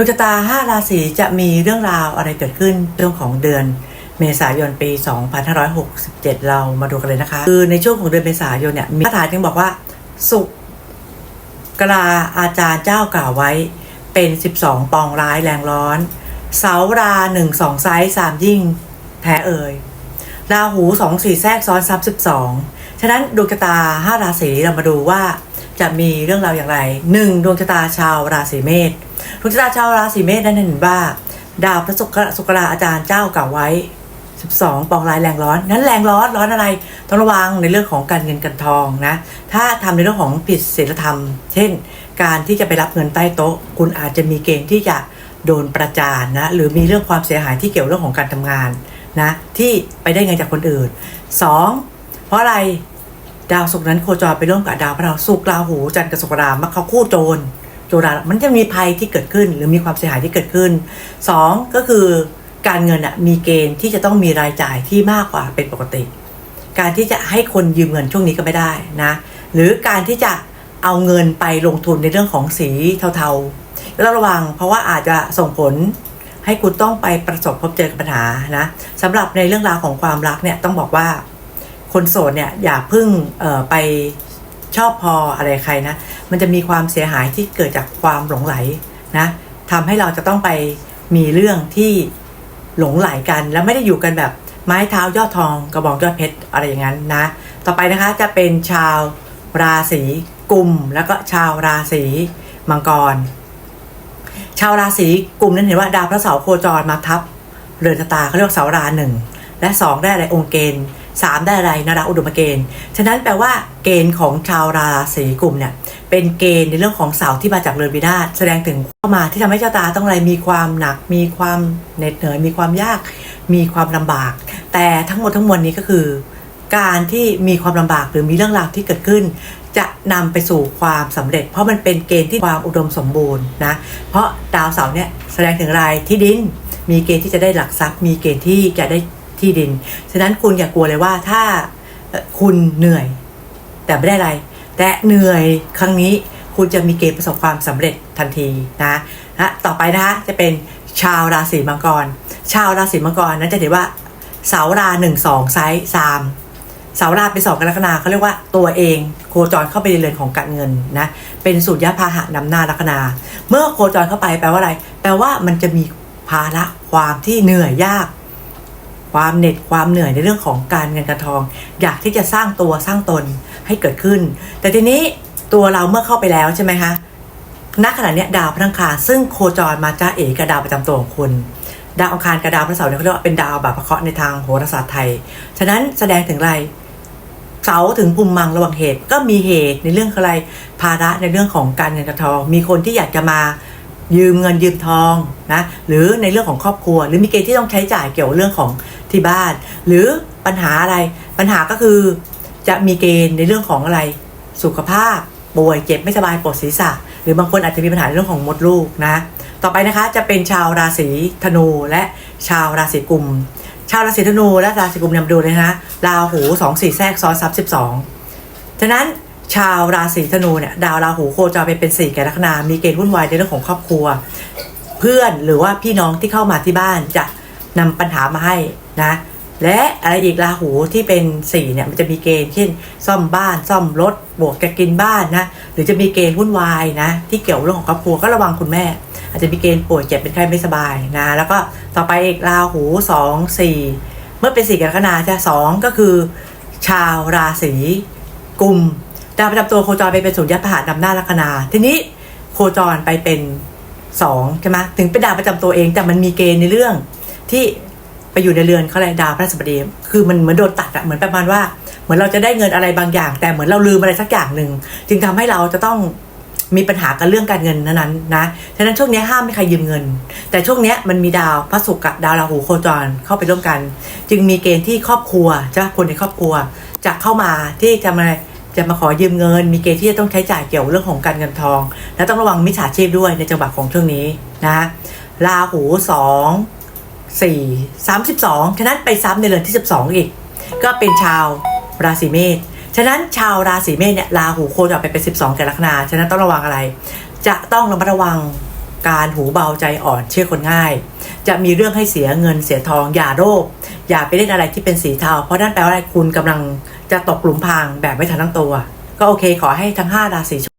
ดวงชะตา 5 ราศีจะมีเรื่องราวอะไรเกิดขึ้นเรื่องของเดือนเมษายนปี 2567 เรามาดูกันเลยนะคะ คือในช่วงของเดือนเมษายนเนี่ยมีคาถาจึงบอกว่า สุกกลาอาจารย์เจ้ากล่าวไว้เป็น 12 ปองร้ายแรงร้อน เสาราหนึ่งสองไซส์สามยิ่ง แท้เอ่ย ราหูสองสี่แทรกซ้อนซับสิบสองฉะนั้นดวงชะตาห้าราศีเรามาดูว่าจะมีเรื่องราวอย่างไรหนึ่งดวงชะตาชาวราศีเมษดวงชะตาชาวราศีเมษนั้นเห็นว่า ดาวพระศุกร์สุกราอาจารย์เจ้าเก่าไว้ 12 ปองร้ายแรงร้อน นั้นแรงร้อนร้อนอะไรต้องระวังในเรื่องของการเงินการทองนะ ถ้าทำในเรื่องของผิดศีลธรรม เช่น การที่จะไปรับเงินใต้โต๊ะ คุณอาจจะมีเกณฑ์ที่จะโดนประจานนะหรือมีเรื่องความเสียหายที่เกี่ยวเรื่องของการทำงาน นะที่ไปได้เงินจากคนอื่น 2. เพราะอะไรดาวศุกร์นั้นโคจรไปร่วมกับดาวพระราศุกร์ราหูจันทร์กับศุกร์รามักเขาคู่โจรโจรามันจะมีภัยที่เกิดขึ้น หรือมีความเสียหายที่เกิดขึ้นสองก็คือการเงินอะมีเกณฑ์ที่จะต้องมีรายจ่ายที่มากกว่าเป็นปกติ การที่จะให้คนยืมเงินช่วงนี้ก็ไม่ได้นะหรือการที่จะเอาเงินไปลงทุนในเรื่องของสีเทาๆก็ต้องระวังเพราะว่าอาจจะส่งผล ให้คุณต้องไปประสบพบเจอกับปัญหานะสำหรับในเรื่องราวของความรักเนี่ยต้องบอกว่า คนโสดเนี่ยอย่าเพึ่งไปชอบพออะไรใครนะ มันจะมีความเสียหายที่เกิดจากความหลงไหลนะทำให้เราจะต้องไปมีเรื่องที่หลงไหลกัน แล้วไม่ได้อยู่กันแบบไม้เท้ายอดทองกระบองยอดเพชรอะไรอย่างนั้นนะ ต่อไปนะคะจะเป็นชาวราศีกุมแล้วก็ชาวราศีมังกร ชาวราศีกลุ่มนั้นเห็นว่าดาวพระเสาร์โคจรมาทับเรือนชะตาเขาเรียกว่าเสาราหนึ่งและสองได้อะไรองค์เกณฑ์สามได้อะไรนาราอุดมเกณฑ์ ฉะนั้นแปลว่าเกณฑ์ของชาวราศีกลุ่มเนี่ยเป็นเกณฑ์ในเรื่องของเสาที่มาจากเรือนวินาศแสดงถึงเข้ามาที่ทำให้ชะตาต้องอะไรมีความหนัก มีความเหน็ดเหนื่อยมีความยาก มีความลำบาก แต่ทั้งหมดทั้งมวลนี้ก็คือ การที่มีความลำบากหรือมีเรื่องราวที่เกิดขึ้น จะนำไปสู่ความสำเร็จ เพราะมันเป็นเกณฑ์ที่ความอุดมสมบูรณ์นะเพราะดาวเสาร์เนี่ยแสดงถึงอะไรที่ดิน มีเกณฑ์ที่จะได้หลักทรัพย์ มีเกณฑ์ที่จะได้ที่ดิน ฉะนั้นคุณอย่ากลัวเลยว่าถ้าคุณเหนื่อย แต่ไม่ได้อะไร แต่เหนื่อยครั้งนี้คุณจะมีเกณฑ์ประสบความสำเร็จทันทีนะนะต่อไปนะคะจะเป็นชาวราศีมังกร ชาวราศีมังกรนั้นจะเห็นว่าเสาราหนึ่งสองไซส์สาม เสาราเป็นสองกรกฎาเขาเรียกว่าตัวเองโคจรเข้าไปในเรือนของการเงินนะเป็นสุญญพาหะนำหน้าลัคนา เมื่อโคจรเข้าไปแปลว่าอะไร แปลว่ามันจะมีภาระความที่เหนื่อยยาก ความเหน็ดความเหนื่อยในเรื่องของการเงินการทอง อยากที่จะสร้างตัวสร้างตนให้เกิดขึ้น แต่ทีนี้ตัวเราเมื่อเข้าไปแล้วใช่ไหมคะณขณะนี้ดาวพระอังคารซึ่งโคจรมาจ้าเอกบดาวประจำตัวของคุณดาวอังคารกับดาวพระเสาร์เนี่ยเขาเรียกว่าเป็นดาวแบบประเคราะห์ในทางโหราศาสตร์ไทย ฉะนั้นแสดงถึงอะไร สาถึงภูมิมังระหว่างเหตุก็มีเหตุในเรื่องอะไรภาระในเรื่องของการเงินการทอง มีคนที่อยากจะมายืมเงินยืมทองนะหรือในเรื่องของครอบครัว หรือมีเกณฑ์ที่ต้องใช้จ่ายเกี่ยวกับเรื่องของที่บ้าน หรือปัญหาอะไรปัญหาก็คือจะมีเกณฑ์ในเรื่องของอะไรสุขภาพป่วยเจ็บไม่สบายปวดศีรษะ หรือบางคนอาจจะมีปัญหาในเรื่องของมดลูกนะ ต่อไปนะคะจะเป็นชาวราศีธนูและชาวราศีกุม ชาวราศีธนูและราศีกุมนำดูเลยนะราหูสองสี่แทรกซ้อนซับสิบสองฉะนั้นชาวราศีธนูเนี่ยดาวราหูโคจรไปเป็นสี่แก่ลัคนามีเกณฑ์วุ่นวายในเรื่องของครอบครัว เพื่อนหรือว่าพี่น้องที่เข้ามาที่บ้านจะนำปัญหามาให้นะและอะไรอีกราหูที่เป็นสี่เนี่ยมันจะมีเกณฑ์เช่น ซ่อมบ้านซ่อมรถบวกกับกินบ้านนะหรือจะมีเกณฑ์วุ่นวายนะที่เกี่ยวเรื่องของครอบครัวก็ระวังคุณแม่ อาจจะมีเกณฑ์ป่วยเจ็บเป็นไข้ไม่สบายนะ แล้วก็ต่อไปอีกราหูสองสี่เมื่อเป็นสี่กรกฎาคมจะสองก็คือ ชาวราศีกุมดาวประจำตัวโคจรไปเป็นสุญญพหานำหน้าลัคนา ทีนี้โคจรไปเป็นสองใช่ไหมถึงเป็นดาวประจำตัวเองแต่มันมีเกณฑ์ในเรื่องที่ไปอยู่ในเรือนเขาอะไรดาวพระราชบดีคือมันเหมือนโดนตัดอะเหมือนประมาณว่า เหมือนเราจะได้เงินอะไรบางอย่าง แต่เหมือนเราลืมอะไรสักอย่างหนึ่งจึงทำให้เราจะต้อง มีปัญหากันเรื่องการเงินนั้นๆนะฉะนั้นช่วงนี้ห้ามไม่ใครยืมเงิน แต่ช่วงนี้มันมีดาวพระศุกร์กับดาวราหูโคจรเข้าไปร่วมกัน จึงมีเกณฑ์ที่ครอบครัวใช่ไหมคนในครอบครัวจะเข้ามาที่จะมาจะมาขอยืมเงิน มีเกณฑ์ที่จะต้องใช้จ่ายเกี่ยวเรื่องของการเงินทอง และต้องระวังมิจฉาชีพด้วยในจังหวะของช่วงนี้นะราหูสองสี่สามสิบสองฉะนั้นไปซ้ำในเรือนที่สิบสองอีก ก็เป็นชาวราศีเมษ ฉะนั้นชาวราศีเมษเนี่ยราหูโคจรไปเป็นสิบสองกรกฎาฉะนั้นต้องระวังอะไร จะต้องระมัดระวังการหูเบาใจอ่อนเชื่อคนง่าย จะมีเรื่องให้เสียเงินเสียทองอย่าโรค อย่าไปเล่นอะไรที่เป็นสีเทา เพราะนั่นแปลว่าอะไรคุณกำลังจะตกหลุมพรางแบบไม่ทันตั้งตัว ก็โอเค ขอให้ทั้ง 5 ราศีโช